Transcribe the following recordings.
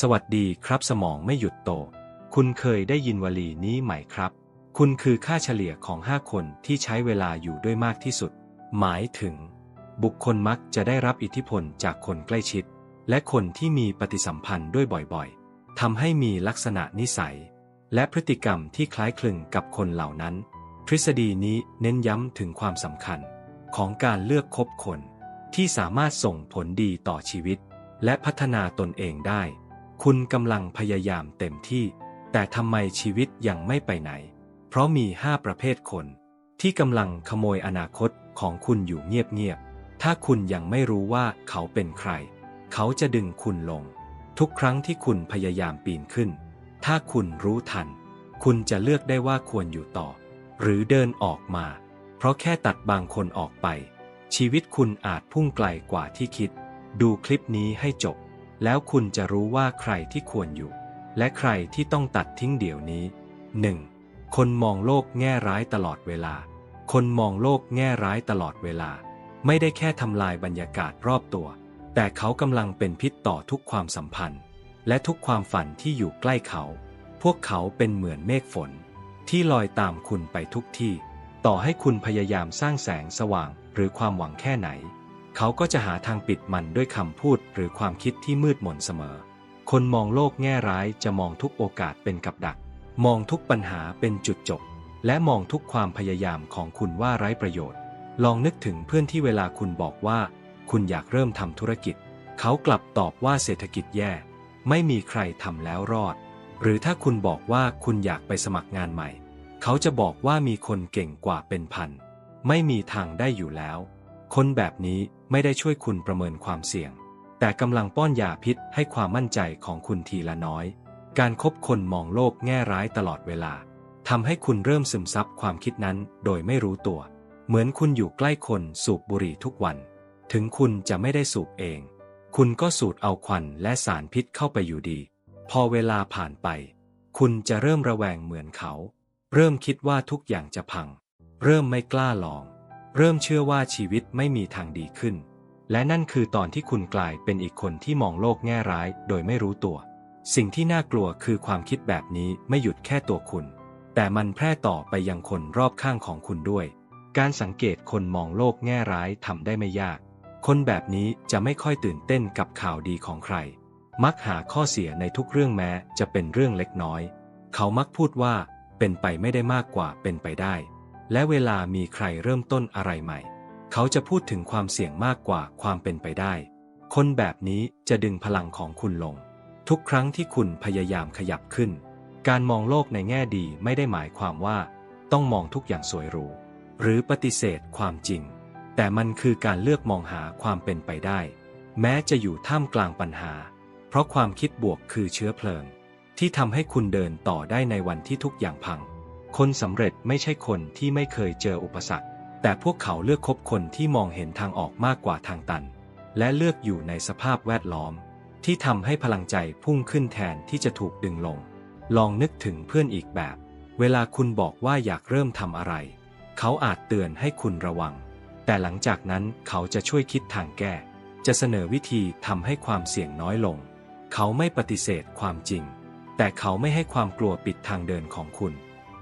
สวัสดีครับสมองไม่หยุดโต คุณเคยได้ยินวลีนี้ไหมครับ คุณคือค่าเฉลี่ยของ 5 คนที่ใช้เวลาอยู่ด้วยมากที่สุด หมายถึง บุคคลมักจะได้รับอิทธิพลจากคนใกล้ชิด และคนที่มีปฏิสัมพันธ์ด้วยบ่อยๆทำให้มีลักษณะนิสัย และพฤติกรรมที่คล้ายคลึงกับคนเหล่านั้น ทฤษฎีนี้เน้นย้ำถึงความสำคัญ ของการเลือกคบคน ที่สามารถส่งผลดีต่อชีวิต และพัฒนาตนเองได้ คุณกำลังพยายามเต็มที่ แต่ทำไมชีวิตยังไม่ไปไหน เพราะมีห้าประเภทคน ที่กำลังขโมยอนาคตของคุณอยู่เงียบๆ ถ้าคุณยังไม่รู้ว่าเขาเป็นใคร เขาจะดึงคุณลง ทุกครั้งที่คุณพยายามปีนขึ้น ถ้าคุณรู้ทัน คุณจะเลือกได้ว่าควรอยู่ต่อ หรือเดินออกมา เพราะแค่ตัดบางคนออกไป ชีวิตคุณอาจพุ่งไกลกว่าที่คิด ดูคลิปนี้ให้จบ แล้วคุณจะรู้ว่าใครที่ควรอยู่ และใครที่ต้องตัดทิ้งเดี๋ยวนี้ 1. คนมองโลกแง่ร้ายตลอดเวลา คนมองโลกแง่ร้ายตลอดเวลา ไม่ได้แค่ทำลายบรรยากาศรอบตัว แต่เขากำลังเป็นพิษต่อทุกความสัมพันธ์ และทุกความฝันที่อยู่ใกล้เขา พวกเขาเป็นเหมือนเมฆฝน ที่ลอยตามคุณไปทุกที่ ต่อให้คุณพยายามสร้างแสงสว่างหรือความหวังแค่ไหน เขาก็จะหาทางปิดมันด้วยคำพูดหรือความคิดที่มืดมนเสมอ คนมองโลกแง่ร้ายจะมองทุกโอกาสเป็นกับดัก มองทุกปัญหาเป็นจุดจบ และมองทุกความพยายามของคุณว่าไร้ประโยชน์ ลองนึกถึงเพื่อนที่เวลาคุณบอกว่า คุณอยากเริ่มทำธุรกิจ เขากลับตอบว่าเศรษฐกิจแย่ ไม่มีใครทำแล้วรอด หรือถ้าคุณบอกว่าคุณอยากไปสมัครงานใหม่ เขาจะบอกว่ามีคนเก่งกว่าเป็นพัน ไม่มีทางได้อยู่แล้ว คนแบบนี้ ไม่ได้ช่วยคุณประเมินความเสี่ยง แต่กำลังป้อนยาพิษให้ความมั่นใจของคุณทีละน้อย การคบคนมองโลกแง่ร้ายตลอดเวลาทำให้คุณเริ่มซึมซับความคิดนั้นโดยไม่รู้ตัว เหมือนคุณอยู่ใกล้คนสูบบุหรี่ทุกวัน ถึงคุณจะไม่ได้สูบเอง คุณก็สูดเอาควันและสารพิษเข้าไปอยู่ดี พอเวลาผ่านไป คุณจะเริ่มระแวงเหมือนเขา เริ่มคิดว่าทุกอย่างจะพัง เริ่มไม่กล้าลอง เริ่มเชื่อว่าชีวิตไม่มีทางดีขึ้น และนั่นคือตอนที่คุณกลายเป็นอีกคนที่มองโลกแง่ร้ายโดยไม่รู้ตัว สิ่งที่น่ากลัวคือความคิดแบบนี้ไม่หยุดแค่ตัวคุณ แต่มันแพร่ต่อไปยังคนรอบข้างของคุณด้วย การสังเกตคนมองโลกแง่ร้ายทำได้ไม่ยาก คนแบบนี้จะไม่ค่อยตื่นเต้นกับข่าวดีของใคร มักหาข้อเสียในทุกเรื่องแม้จะเป็นเรื่องเล็กน้อย เขามักพูดว่าเป็นไปไม่ได้มากกว่าเป็นไปได้ และเวลามีใครเริ่มต้นอะไรใหม่ เขาจะพูดถึงความเสี่ยงมากกว่าความเป็นไปได้ คนแบบนี้จะดึงพลังของคุณลง ทุกครั้งที่คุณพยายามขยับขึ้น การมองโลกในแง่ดีไม่ได้หมายความว่า ต้องมองทุกอย่างสวยหรูหรือปฏิเสธความจริง แต่มันคือการเลือกมองหาความเป็นไปได้ แม้จะอยู่ท่ามกลางปัญหา เพราะความคิดบวกคือเชื้อเพลิง ที่ทำให้คุณเดินต่อได้ในวันที่ทุกอย่างพัง คนสำเร็จไม่ใช่คนที่ไม่เคยเจออุปสรรค แต่พวกเขาเลือกคบคนที่มองเห็นทางออกมากกว่าทางตัน และเลือกอยู่ในสภาพแวดล้อม ที่ทำให้พลังใจพุ่งขึ้นแทนที่จะถูกดึงลง ลองนึกถึงเพื่อนอีกแบบ เวลาคุณบอกว่าอยากเริ่มทำอะไร เขาอาจเตือนให้คุณระวัง แต่หลังจากนั้นเขาจะช่วยคิดทางแก้ จะเสนอวิธีทำให้ความเสี่ยงน้อยลง เขาไม่ปฏิเสธความจริง แต่เขาไม่ให้ความกลัวปิดทางเดินของคุณ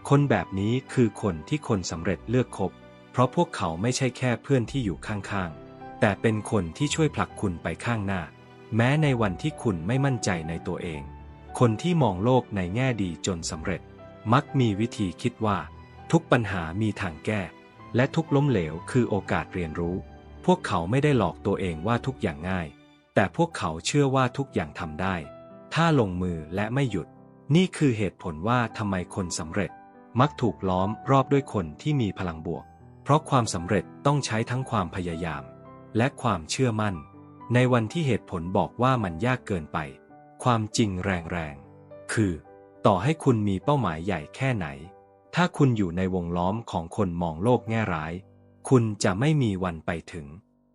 คนแบบนี้คือคนที่คนสำเร็จเลือกคบ เพราะพวกเขาไม่ใช่แค่เพื่อนที่อยู่ข้างๆ แต่เป็นคนที่ช่วยผลักคุณไปข้างหน้า แม้ในวันที่คุณไม่มั่นใจในตัวเอง คนที่มองโลกในแง่ดีจนสำเร็จ มักมีวิธีคิดว่า ทุกปัญหามีทางแก้ และทุกล้มเหลวคือโอกาสเรียนรู้ พวกเขาไม่ได้หลอกตัวเองว่าทุกอย่างง่าย แต่พวกเขาเชื่อว่าทุกอย่างทำได้ ถ้าลงมือและไม่หยุด นี่คือเหตุผลว่าทำไมคนสำเร็จ มักถูกล้อมรอบด้วยคนที่มีพลังบวก เพราะความสำเร็จต้องใช้ทั้งความพยายาม และความเชื่อมั่น ในวันที่เหตุผลบอกว่ามันยากเกินไป ความจริงแรงๆ คือ ต่อให้คุณมีเป้าหมายใหญ่แค่ไหน ถ้าคุณอยู่ในวงล้อมของคนมองโลกแง่ร้าย คุณจะไม่มีวันไปถึง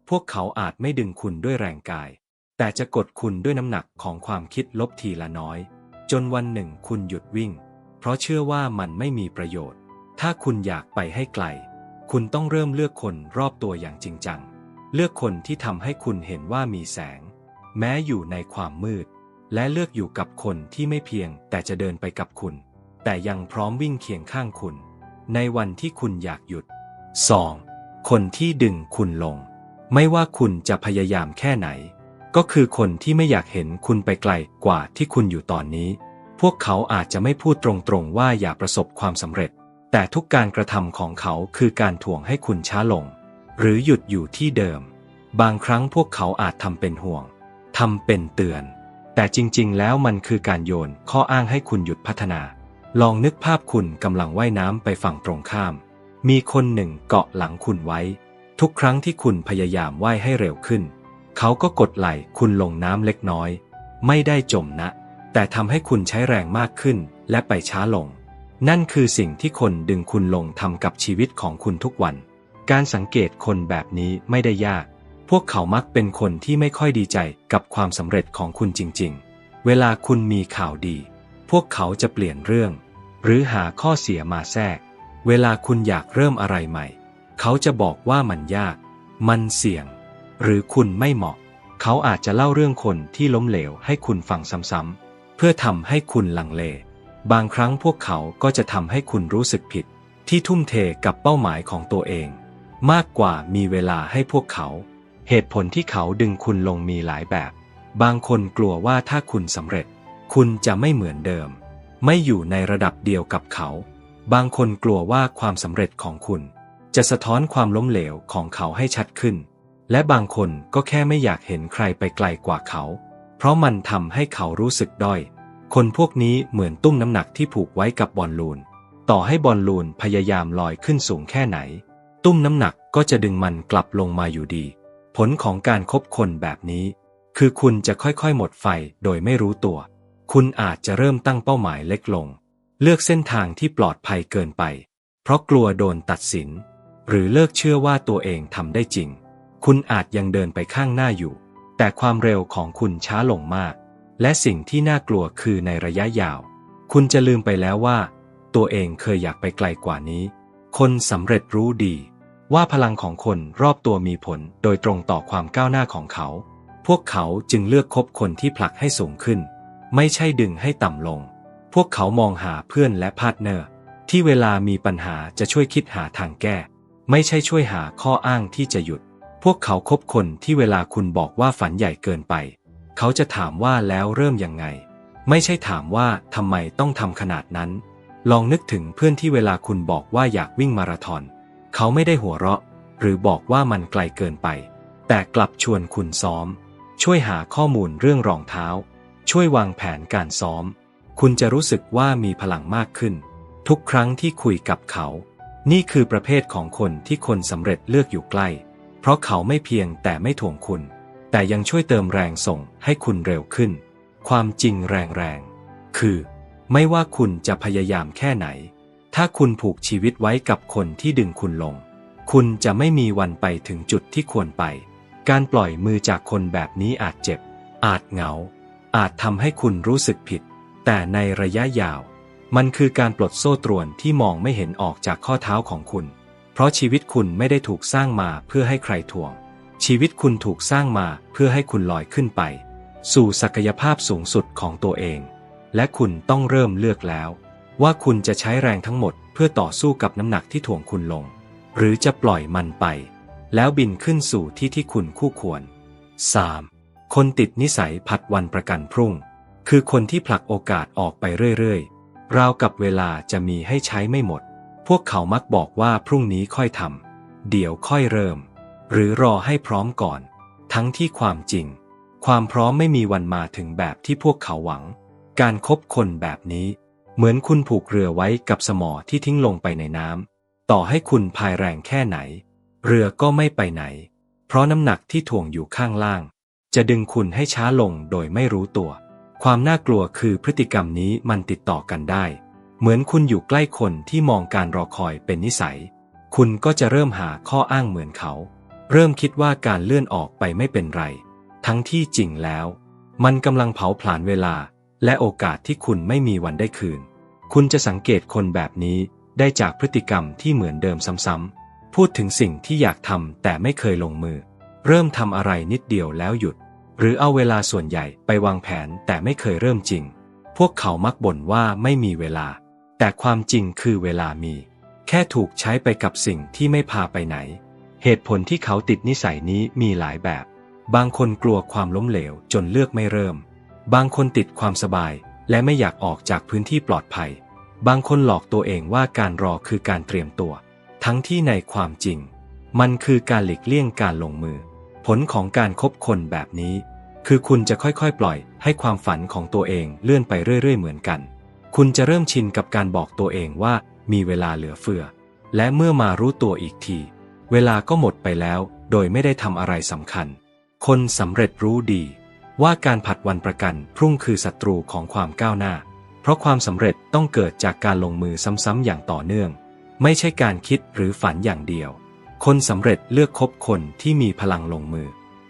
พวกเขาอาจไม่ดึงคุณด้วยแรงกาย แต่จะกดคุณด้วยน้ำหนักของความคิดลบทีละน้อย จนวันหนึ่งคุณหยุดวิ่ง เพราะเชื่อว่ามันไม่มีประโยชน์ ถ้าคุณอยากไปให้ไกล คุณต้องเริ่มเลือกคนรอบตัวอย่างจริงจัง เลือกคนที่ทำให้คุณเห็นว่ามีแสง แม้อยู่ในความมืด และเลือกอยู่กับคนที่ไม่เพียงแต่จะเดินไปกับคุณ แต่ยังพร้อมวิ่งเคียงข้างคุณ ในวันที่คุณอยากหยุด 2. คนที่ดึงคุณลง ไม่ว่าคุณจะพยายามแค่ไหน ก็คือคนที่ไม่อยากเห็นคุณไปไกลกว่าที่คุณอยู่ตอนนี้ วกเขาอาจจะไม่พูดตรงๆว่าอย่าประสบความสำเร็จ แต่ทุกการกระทำของเขาคือการถ่วงให้คุณช้าลง หรือหยุดอยู่ที่เดิม บางครั้งพวกเขาอาจทำเป็นห่วงทำเป็นเตือน แต่จริงๆ แล้วมันคือการโยนข้ออ้างให้คุณหยุดพัฒนา ลองนึกภาพคุณกำลังว่ายน้ำไปฝั่งตรงข้าม มีคนหนึ่งเกาะหลังคุณไว้ ทุกครั้งที่คุณพยายามว่ายให้เร็วขึ้น เขาก็กดไหล่คุณลงน้ำเล็กน้อย ไม่ได้จมนะ แต่ทำให้คุณใช้แรงมากขึ้นและไปช้าลง นั่นคือสิ่งที่คนดึงคุณลงทำกับชีวิตของคุณทุกวัน การสังเกตคนแบบนี้ไม่ได้ยาก พวกเขามักเป็นคนที่ไม่ค่อยดีใจกับความสำเร็จของคุณจริง ๆ เวลาคุณมีข่าวดี พวกเขาจะเปลี่ยนเรื่อง หรือหาข้อเสียมาแทรก เวลาคุณอยากเริ่มอะไรใหม่ เขาจะบอกว่ามันยาก มันเสี่ยง หรือคุณไม่เหมาะ เขาอาจจะเล่าเรื่องคนที่ล้มเหลวให้คุณฟังซ้ำๆ พื่อทำให้คุณลังเล บางครั้งพวกเขาก็จะทำให้คุณรู้สึกผิด ที่ทุ่มเทกับเป้าหมายของตัวเอง มากกว่ามีเวลาให้พวกเขา เหตุผลที่เขาดึงคุณลงมีหลายแบบ บางคนกลัวว่าถ้าคุณสำเร็จ คุณจะไม่เหมือนเดิม ไม่อยู่ในระดับเดียวกับเขา บางคนกลัวว่าความสำเร็จของคุณ จะสะท้อนความล้มเหลวของเขาให้ชัดขึ้น และบางคนก็แค่ไม่อยากเห็นใครไปไกลกว่าเขา เพราะมันทำให้เขารู้สึกด้อย คนพวกนี้เหมือนตุ้มน้ำหนักที่ผูกไว้กับบอลลูน ต่อให้บอลลูนพยายามลอยขึ้นสูงแค่ไหน ตุ้มน้ำหนักก็จะดึงมันกลับลงมาอยู่ดี ผลของการครบคนแบบนี้ คือคุณจะค่อยๆหมดไฟโดยไม่รู้ตัว คุณอาจจะเริ่มตั้งเป้าหมายเล็กลง เลือกเส้นทางที่ปลอดภัยเกินไป เพราะกลัวโดนตัดสิน หรือเลิกเชื่อว่าตัวเองทำได้จริง คุณอาจยังเดินไปข้างหน้าอยู่ แต่ความเร็วของคุณช้าลงมาก และสิ่งที่น่ากลัวคือในระยะยาว คุณจะลืมไปแล้วว่า ตัวเองเคยอยากไปไกลกว่านี้ คนสำเร็จรู้ดี ว่าพลังของคนรอบตัวมีผลโดยตรงต่อความก้าวหน้าของเขา พวกเขาจึงเลือกคบคนที่ผลักให้สูงขึ้น ไม่ใช่ดึงให้ต่ำลง พวกเขามองหาเพื่อนและพาร์ทเนอร์ ที่เวลามีปัญหาจะช่วยคิดหาทางแก้ ไม่ใช่ช่วยหาข้ออ้างที่จะหยุด พวกเขาคบคนที่เวลาคุณบอกว่าฝันใหญ่เกินไป เขาจะถามว่าแล้วเริ่มยังไง ไม่ใช่ถามว่าทำไมต้องทำขนาดนั้น ลองนึกถึงเพื่อนที่เวลาคุณบอกว่าอยากวิ่งมาราธอน เขาไม่ได้หัวเราะ หรือบอกว่ามันไกลเกินไป แต่กลับชวนคุณซ้อม ช่วยหาข้อมูลเรื่องรองเท้า ช่วยวางแผนการซ้อม คุณจะรู้สึกว่ามีพลังมากขึ้น ทุกครั้งที่คุยกับเขา นี่คือประเภทของคนที่คนสำเร็จเลือกอยู่ใกล้ เพราะเขาไม่เพียงแต่ไม่ถ่วงคุณ แต่ยังช่วยเติมแรงส่งให้คุณเร็วขึ้น ความจริงแรงๆ คือ ไม่ว่าคุณจะพยายามแค่ไหน ถ้าคุณผูกชีวิตไว้กับคนที่ดึงคุณลง คุณจะไม่มีวันไปถึงจุดที่ควรไป การปล่อยมือจากคนแบบนี้อาจเจ็บ อาจเหงา อาจทำให้คุณรู้สึกผิด แต่ในระยะยาว มันคือการปลดโซ่ตรวนที่มองไม่เห็นออกจากข้อเท้าของคุณ เพราะชีวิตคุณไม่ได้ถูกสร้างมาเพื่อให้ใครทวง ชีวิตคุณถูกสร้างมาเพื่อให้คุณลอยขึ้นไป สู่ศักยภาพสูงสุดของตัวเอง และคุณต้องเริ่มเลือกแล้ว ว่าคุณจะใช้แรงทั้งหมดเพื่อต่อสู้กับน้ำหนักที่ถ่วงคุณลง หรือจะปล่อยมันไป แล้วบินขึ้นสู่ที่ที่คุณคู่ควร 3. คนติดนิสัยผัดวันประกันพรุ่ง คือคนที่ผลักโอกาสออกไปเรื่อยๆราวกับเวลาจะมีให้ใช้ไม่หมด พวกเขามักบอกว่าพรุ่งนี้ค่อยทำเดี๋ยวค่อยเริ่ม หรือรอให้พร้อมก่อน ทั้งที่ความจริง ความพร้อมไม่มีวันมาถึงแบบที่พวกเขาหวัง การครบคนแบบนี้ เหมือนคุณผูกเรือไว้กับสมอที่ทิ้งลงไปในน้ำต่อให้คุณพายแรงแค่ไหน เรือก็ไม่ไปไหน เพราะน้ำหนักที่ถ่วงอยู่ข้างล่าง จะดึงคุณให้ช้าลงโดยไม่รู้ตัว ความน่ากลัวคือพฤติกรรมนี้มันติดต่อกันได้ เหมือนคุณอยู่ใกล้คนที่มองการรอคอยเป็นนิสัย คุณก็จะเริ่มหาข้ออ้างเหมือนเขา เริ่มคิดว่าการเลื่อนออกไปไม่เป็นไร ทั้งที่จริงแล้ว มันกำลังเผาผลาญเวลา และโอกาสที่คุณไม่มีวันได้คืน คุณจะสังเกตคนแบบนี้ได้จากพฤติกรรมที่เหมือนเดิมซ้ำๆ พูดถึงสิ่งที่อยากทำแต่ไม่เคยลงมือ เริ่มทำอะไรนิดเดียวแล้วหยุด หรือเอาเวลาส่วนใหญ่ไปวางแผนแต่ไม่เคยเริ่มจริง พวกเขามักบ่นว่าไม่มีเวลา แต่ความจริงคือเวลามี แค่ถูกใช้ไปกับสิ่งที่ไม่พาไปไหน เหตุผลที่เขาติดนิสัยนี้มีหลายแบบ บางคนกลัวความล้มเหลวจนเลือกไม่เริ่ม บางคนติดความสบายและไม่อยากออกจากพื้นที่ปลอดภัย บางคนหลอกตัวเองว่าการรอคือการเตรียมตัว ทั้งที่ในความจริง มันคือการหลีกเลี่ยงการลงมือ ผลของการคบคนแบบนี้ คือคุณจะค่อยๆ ปล่อยให้ความฝันของตัวเองเลื่อนไปเรื่อยๆ เหมือนกัน คุณจะเริ่มชินกับการบอกตัวเองว่ามีเวลาเหลือเฟือ และเมื่อมารู้ตัวอีกที เวลาก็หมดไปแล้ว โดยไม่ได้ทำอะไรสำคัญ คนสำเร็จรู้ดี ว่าการผัดวันประกันพรุ่งคือศัตรูของความก้าวหน้า เพราะความสำเร็จต้องเกิดจากการลงมือซ้ำๆอย่างต่อเนื่อง ไม่ใช่การคิดหรือฝันอย่างเดียว คนสำเร็จเลือกคบคนที่มีพลังลงมือ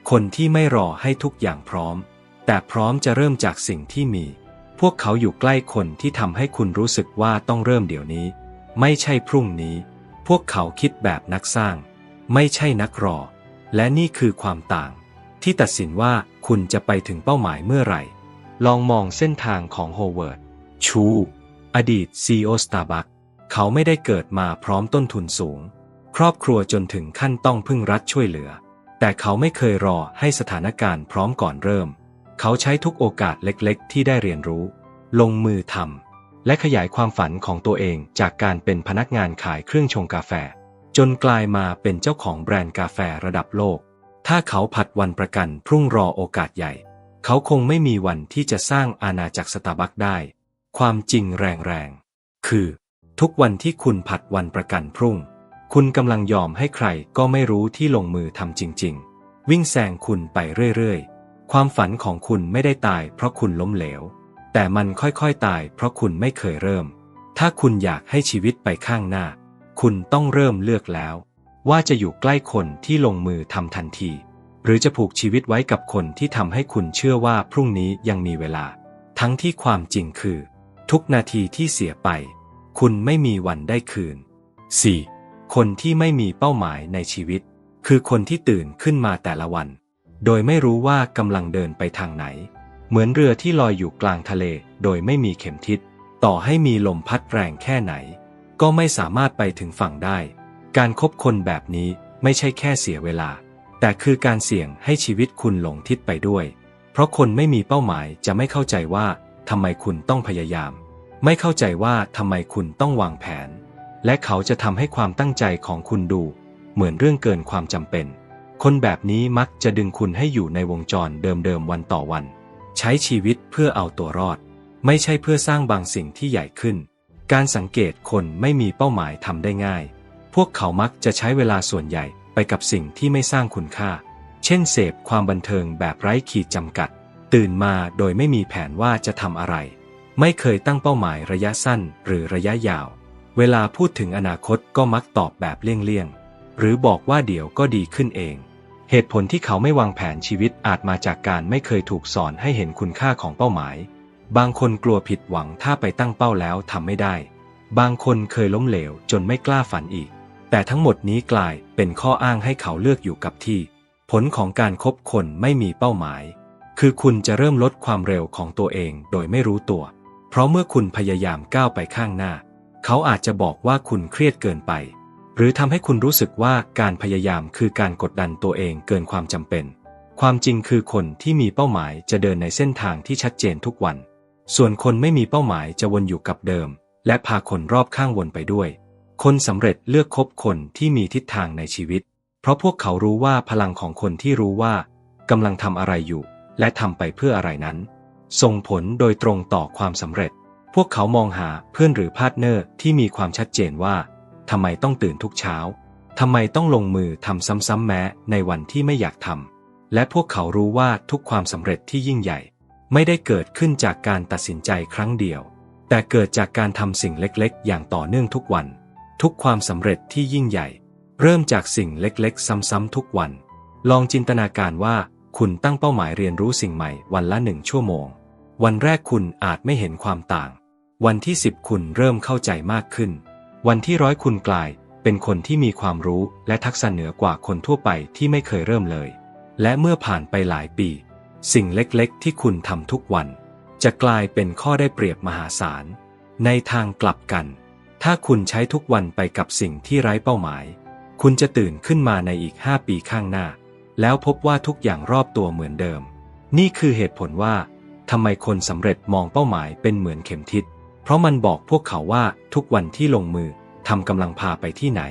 คนที่ไม่รอให้ทุกอย่างพร้อม แต่พร้อมจะเริ่มจากสิ่งที่มี พวกเขาอยู่ใกล้คนที่ทำให้คุณรู้สึกว่าต้องเริ่มเดี๋ยวนี้ ไม่ใช่พรุ่งนี้ พวกเขาคิดแบบนักสร้าง ไม่ใช่นักรอ และนี่คือความต่าง ที่ตัดสินว่าคุณจะไปถึงเป้าหมายเมื่อไหร่ ลองมองเส้นทางของโฮเวิร์ด ชู อดีต CEO Starbucks เขาไม่ได้เกิดมาพร้อมต้นทุนสูง ครอบครัวจนถึงขั้นต้องพึ่งรัฐช่วยเหลือ แต่เขาไม่เคยรอให้สถานการณ์พร้อมก่อนเริ่ม เขาใช้ทุกโอกาสเล็กๆ ที่ได้เรียนรู้ ลงมือทำ และขยายความฝันของตัวเองจากการเป็นพนักงานขายเครื่องชงกาแฟ จนกลายมาเป็นเจ้าของแบรนด์กาแฟระดับโลก ถ้าเขาผัดวันประกันพรุ่งรอโอกาสใหญ่ เขาคงไม่มีวันที่จะสร้างอาณาจักรสตาร์บัคได้ ความจริงแรงๆ คือ ทุกวันที่คุณผัดวันประกันพรุ่ง คุณกำลังยอมให้ใครก็ไม่รู้ที่ลงมือทำจริง ๆ วิ่งแซงคุณไปเรื่อยๆ ความฝันของคุณไม่ได้ตายเพราะคุณล้มเหลว แต่มันค่อยๆตายเพราะคุณไม่เคยเริ่ม ถ้าคุณอยากให้ชีวิตไปข้างหน้า คุณต้องเริ่มเลือกแล้ว ว่าจะอยู่ใกล้คนที่ลงมือทำทันที หรือจะผูกชีวิตไว้กับคนที่ทำให้คุณเชื่อว่าพรุ่งนี้ยังมีเวลา ทั้งที่ความจริงคือ ทุกนาทีที่เสียไป คุณไม่มีวันได้คืน 4. คนที่ไม่มีเป้าหมายในชีวิต คือคนที่ตื่นขึ้นมาแต่ละวัน โดยไม่รู้ว่ากำลังเดินไปทางไหน เหมือนเรือที่ลอยอยู่กลางทะเล โดยไม่มีเข็มทิศ ต่อให้มีลมพัดแรงแค่ไหน ก็ไม่สามารถไปถึงฝั่งได้ การคบคนแบบนี้ไม่ใช่แค่เสียเวลา แต่คือการเสี่ยงให้ชีวิตคุณหลงทิศไปด้วย เพราะคนไม่มีเป้าหมายจะไม่เข้าใจว่าทำไมคุณต้องพยายาม ไม่เข้าใจว่าทำไมคุณต้องวางแผน และเขาจะทำให้ความตั้งใจของคุณดู เหมือนเรื่องเกินความจำเป็น คนแบบนี้มักจะดึงคุณให้อยู่ในวงจรเดิมๆวันต่อวัน ใช้ชีวิตเพื่อเอาตัวรอด ไม่ใช่เพื่อสร้างบางสิ่งที่ใหญ่ขึ้น การสังเกตคนไม่มีเป้าหมายทำได้ง่าย พวกเขามักจะใช้เวลาส่วนใหญ่ไปกับสิ่งที่ไม่สร้างคุณค่า เช่นเสพความบันเทิงแบบไร้ขีดจำกัด ตื่นมาโดยไม่มีแผนว่าจะทำอะไร ไม่เคยตั้งเป้าหมายระยะสั้นหรือระยะยาว เวลาพูดถึงอนาคตก็มักตอบแบบเลี่ยงๆหรือบอกว่าเดี๋ยวก็ดีขึ้นเอง เหตุผลที่เขาไม่วางแผนชีวิตอาจมาจากการไม่เคยถูกสอนให้เห็นคุณค่าของเป้าหมาย บางคนกลัวผิดหวังถ้าไปตั้งเป้าแล้วทำไม่ได้ บางคนเคยล้มเหลวจนไม่กล้าฝันอีก แต่ทั้งหมดนี้กลายเป็นข้ออ้างให้เขาเลือกอยู่กับที่ ผลของการคบคนไม่มีเป้าหมาย คือคุณจะเริ่มลดความเร็วของตัวเองโดยไม่รู้ตัว เพราะเมื่อคุณพยายามก้าวไปข้างหน้า เขาอาจจะบอกว่าคุณเครียดเกินไป หรือทำให้คุณรู้สึกว่าการพยายามคือการกดดันตัวเองเกินความจำเป็น ความจริงคือคนที่มีเป้าหมายจะเดินในเส้นทางที่ชัดเจนทุกวัน ส่วนคนไม่มีเป้าหมายจะวนอยู่กับเดิม และพาคนรอบข้างวนไปด้วย คนสำเร็จเลือกคบคนที่มีทิศทางในชีวิต เพราะพวกเขารู้ว่าพลังของคนที่รู้ว่ากำลังทำอะไรอยู่ และทำไปเพื่ออะไรนั้น ส่งผลโดยตรงต่อความสำเร็จ พวกเขามองหาเพื่อนหรือพาร์ทเนอร์ที่มีความชัดเจนว่า ทำไมต้องตื่นทุกเช้า ทำไมต้องลงมือทำซ้ำๆแม้ในวันที่ไม่อยากทำ และพวกเขารู้ว่าทุกความสำเร็จที่ยิ่งใหญ่ ไม่ได้เกิดขึ้นจากการตัดสินใจครั้งเดียว แต่เกิดจากการทำสิ่งเล็กๆ อย่างต่อเนื่องทุกวัน ทุกความสำเร็จที่ยิ่งใหญ่ เริ่มจากสิ่งเล็กๆ ซ้ำๆทุกวัน ลองจินตนาการว่าคุณตั้งเป้าหมายเรียนรู้สิ่งใหม่วันละหนึ่งชั่วโมง วันแรกคุณอาจไม่เห็นความต่าง วันที่สิบคุณเริ่มเข้าใจมากขึ้น วันที่ร้อยคุณกลาย เป็นคนที่มีความรู้และทักษะเหนือกว่าคนทั่วไปที่ไม่เคยเริ่มเลย และเมื่อผ่านไปหลายปี สิ่งเล็กๆ ที่คุณทำทุกวัน จะกลายเป็นข้อได้เปรียบมหาศาล ในทางกลับกัน ถ้าคุณใช้ทุกวันไปกับสิ่งที่ไร้เป้าหมาย คุณจะตื่นขึ้นมาในอีก 5 ปีข้างหน้า แล้วพบว่าทุกอย่างรอบตัวเหมือนเดิม นี่คือเหตุผลว่าทำไมคนสำเร็จมองเป้าหมายเป็นเหมือนเข็มทิศ เพราะมันบอกพวกเขาว่าทุกวันที่ลงมือทำกำลังพาไปที่ไหน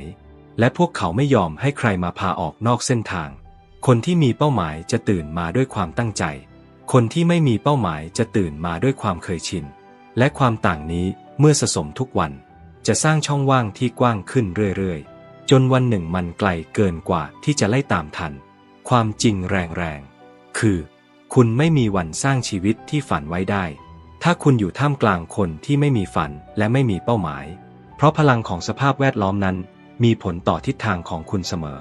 และพวกเขาไม่ยอมให้ใครมาพาออกนอกเส้นทาง คนที่มีเป้าหมายจะตื่นมาด้วยความตั้งใจ คนที่ไม่มีเป้าหมายจะตื่นมาด้วยความเคยชิน และความต่างนี้เมื่อสะสมทุกวัน จะสร้างช่องว่างที่กว้างขึ้นเรื่อยๆ จนวันหนึ่งมันไกลเกินกว่าที่จะไล่ตามทัน ความจริงแรงๆ คือ คุณไม่มีวันสร้างชีวิตที่ฝันไว้ได้ ถ้าคุณอยู่ท่ามกลางคนที่ไม่มีฝันและไม่มีเป้าหมาย เพราะพลังของสภาพแวดล้อมนั้น มีผลต่อทิศทางของคุณเสมอ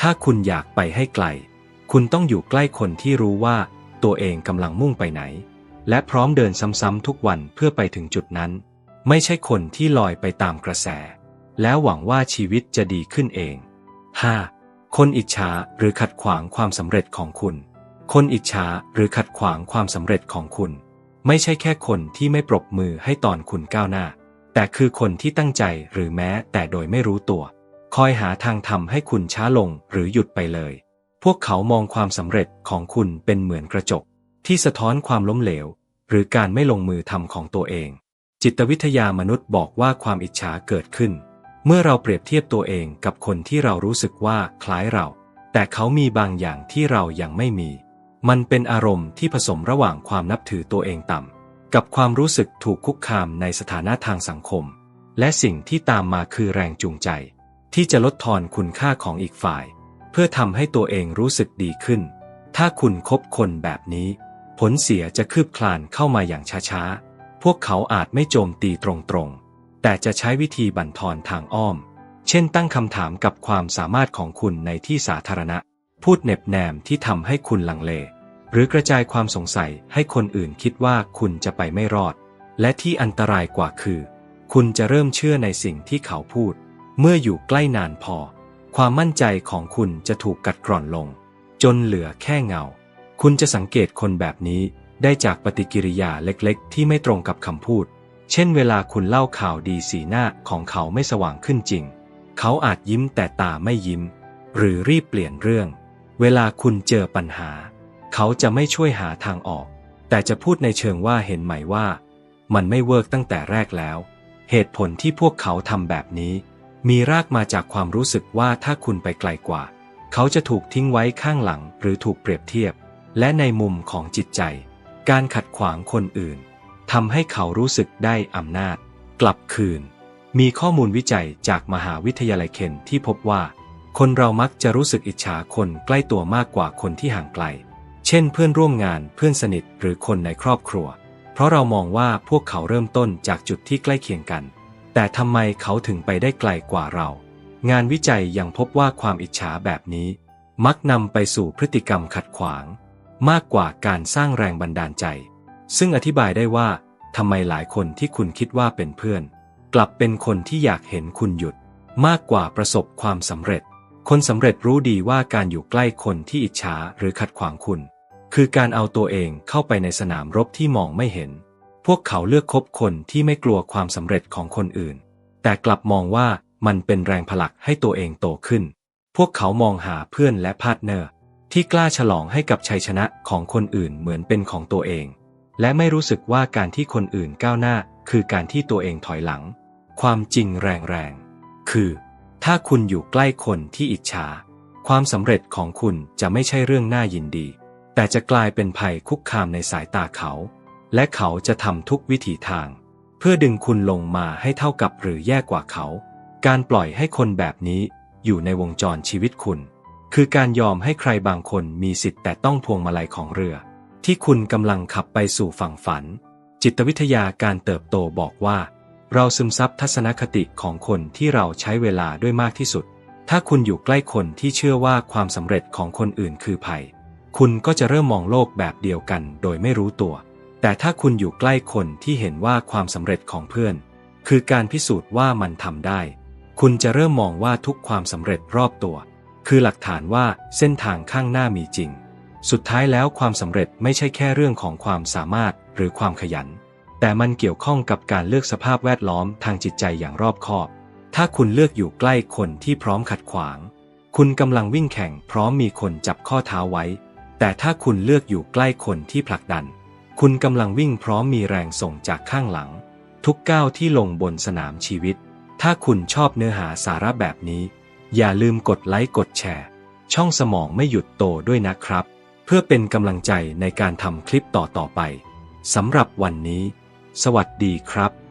ถ้าคุณอยากไปให้ไกล คุณต้องอยู่ใกล้คนที่รู้ว่า ตัวเองกำลังมุ่งไปไหน และพร้อมเดินซ้ำๆทุกวันเพื่อไปถึงจุดนั้น ไม่ใช่คนที่ลอยไปตามกระแส แล้วหวังว่าชีวิตจะดีขึ้นเอง 5. คนอิจฉาหรือขัดขวางความสำเร็จของคุณ คนอิจฉาหรือขัดขวางความสำเร็จของคุณ ไม่ใช่แค่คนที่ไม่ปรบมือให้ตอนคุณก้าวหน้า แต่คือคนที่ตั้งใจหรือแม้แต่โดยไม่รู้ตัว คอยหาทางทำให้คุณช้าลงหรือหยุดไปเลย พวกเขามองความสำเร็จของคุณเป็นเหมือนกระจก ที่สะท้อนความล้มเหลว หรือการไม่ลงมือทำของตัวเอง จิตวิทยามนุษย์บอกว่าความอิจฉาเกิดขึ้น เมื่อเราเปรียบเทียบตัวเองกับคนที่เรารู้สึกว่าคล้ายเรา แต่เขามีบางอย่างที่เรายังไม่มี มันเป็นอารมณ์ที่ผสมระหว่างความนับถือตัวเองต่ำ กับความรู้สึกถูกคุกคามในสถานะทางสังคม และสิ่งที่ตามมาคือแรงจูงใจ ที่จะลดทอนคุณค่าของอีกฝ่าย เพื่อทำให้ตัวเองรู้สึกดีขึ้น ถ้าคุณคบคนแบบนี้ ผลเสียจะคืบคลานเข้ามาอย่างช้าๆ พวกเขาอาจไม่โจมตีตรงๆ แต่จะใช้วิธีบั่นทอนทางอ้อม เช่นตั้งคำถามกับความสามารถของคุณในที่สาธารณะพูดเหน็บแนมที่ทำให้คุณลังเล หรือกระจายความสงสัยให้คนอื่นคิดว่าคุณจะไปไม่รอด และที่อันตรายกว่าคือ คุณจะเริ่มเชื่อในสิ่งที่เขาพูด เมื่ออยู่ใกล้นานพอ ความมั่นใจของคุณจะถูกกัดกร่อนลง จนเหลือแค่เงา คุณจะสังเกตคนแบบนี้ได้จากปฏิกิริยาเล็กๆ ที่ไม่ตรงกับคำพูด เช่นเวลาคุณเล่าข่าวดีสีหน้าของเขาไม่สว่างขึ้นจริง เขาอาจยิ้มแต่ตาไม่ยิ้ม หรือรีบเปลี่ยนเรื่อง เวลาคุณเจอปัญหา เขาจะไม่ช่วยหาทางออก แต่จะพูดในเชิงว่าเห็นไหมว่า มันไม่เวิร์กตั้งแต่แรกแล้ว เหตุผลที่พวกเขาทำแบบนี้ มีรากมาจากความรู้สึกว่าถ้าคุณไปไกลกว่า เขาจะถูกทิ้งไว้ข้างหลังหรือถูกเปรียบเทียบ และในมุมของจิตใจ การขัดขวางคนอื่นทำให้เขารู้สึกได้อำนาจ กลับคืน มีข้อมูลวิจัยจากมหาวิทยาลัยเคนที่พบว่า คนเรามักจะรู้สึกอิจฉาคนใกล้ตัวมากกว่าคนที่ห่างไกล ช่นเพื่อนร่วมงานเพื่อนสนิทหรือคนในครอบครัว เพราะเรามองว่าพวกเขาเริ่มต้นจากจุดที่ใกล้เคียงกัน แต่ทำไมเขาถึงไปได้ไกลกว่าเรา งานวิจัยยังพบว่าความอิจฉาแบบนี้ มักนำไปสู่พฤติกรรมขัดขวาง มากกว่าการสร้างแรงบันดาลใจ ซึ่งอธิบายได้ว่าทำไมหลายคนที่คุณคิดว่าเป็นเพื่อน กลับเป็นคนที่อยากเห็นคุณหยุด มากกว่าประสบความสำเร็จ คนสำเร็จรู้ดีว่าการอยู่ใกล้คนที่อิจฉาหรือขัดขวางคุณ คือการเอาตัวเองเข้าไปในสนามรบที่มองไม่เห็น พวกเขาเลือกคบคนที่ไม่กลัวความสำเร็จของคนอื่น แต่กลับมองว่ามันเป็นแรงผลักให้ตัวเองโตขึ้น พวกเขามองหาเพื่อนและพาร์ทเนอร์ ที่กล้าฉลองให้กับชัยชนะของคนอื่นเหมือนเป็นของตัวเอง และไม่รู้สึกว่าการที่คนอื่นก้าวหน้า คือการที่ตัวเองถอยหลัง ความจริงแรงๆ คือ ถ้าคุณอยู่ใกล้คนที่อิจฉา ความสำเร็จของคุณจะไม่ใช่เรื่องน่ายินดี แต่จะกลายเป็นภัยคุกคามในสายตาเขา และเขาจะทำทุกวิถีทาง เพื่อดึงคุณลงมาให้เท่ากับหรือแย่กว่าเขา การปล่อยให้คนแบบนี้อยู่ในวงจรชีวิตคุณ คือการยอมให้ใครบางคนมีสิทธิ์แต่ต้องพวงมาลัยของเรือ ที่คุณกำลังขับไปสู่ฝั่งฝัน จิตวิทยาการเติบโตบอกว่า เราซึมซับทัศนคติของคนที่เราใช้เวลาด้วยมากที่สุด ถ้าคุณอยู่ใกล้คนที่เชื่อว่าความสำเร็จของคนอื่นคือภัย คุณก็จะเริ่มมองโลกแบบเดียวกันโดยไม่รู้ตัว แต่ถ้าคุณอยู่ใกล้คนที่เห็นว่าความสำเร็จของเพื่อน คือการพิสูจน์ว่ามันทำได้ คุณจะเริ่มมองว่าทุกความสำเร็จรอบตัว คือหลักฐานว่าเส้นทางข้างหน้ามีจริง สุดท้ายแล้วความสำเร็จไม่ใช่แค่เรื่องของความสามารถหรือความขยัน แต่มันเกี่ยวข้องกับการเลือกสภาพแวดล้อมทางจิตใจอย่างรอบคอบ ถ้าคุณเลือกอยู่ใกล้คนที่พร้อมขัดขวาง คุณกำลังวิ่งแข่งพร้อมมีคนจับข้อเท้าไว้ แต่ถ้าคุณเลือกอยู่ใกล้คนที่ผลักดัน คุณกำลังวิ่งพร้อมมีแรงส่งจากข้างหลัง ทุกก้าวที่ลงบนสนามชีวิต ถ้าคุณชอบเนื้อหาสาระแบบนี้ อย่าลืมกดไลค์กดแชร์ ช่องสมองไม่หยุดโตด้วยนะครับ เพื่อเป็นกำลังใจในการทำคลิปต่อๆไปสำหรับวันนี้ สวัสดีครับ